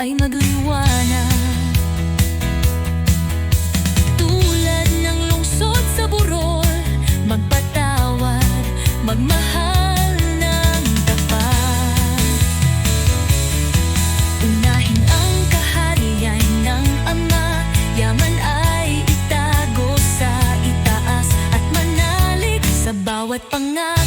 ay nagliwanag Tulad ng lungsod sa burol Magpatawad, magmahal ng tapat. Unahin ang kaharian ng Ama Yaman ay itago sa itaas At manalig sa bawat pangalan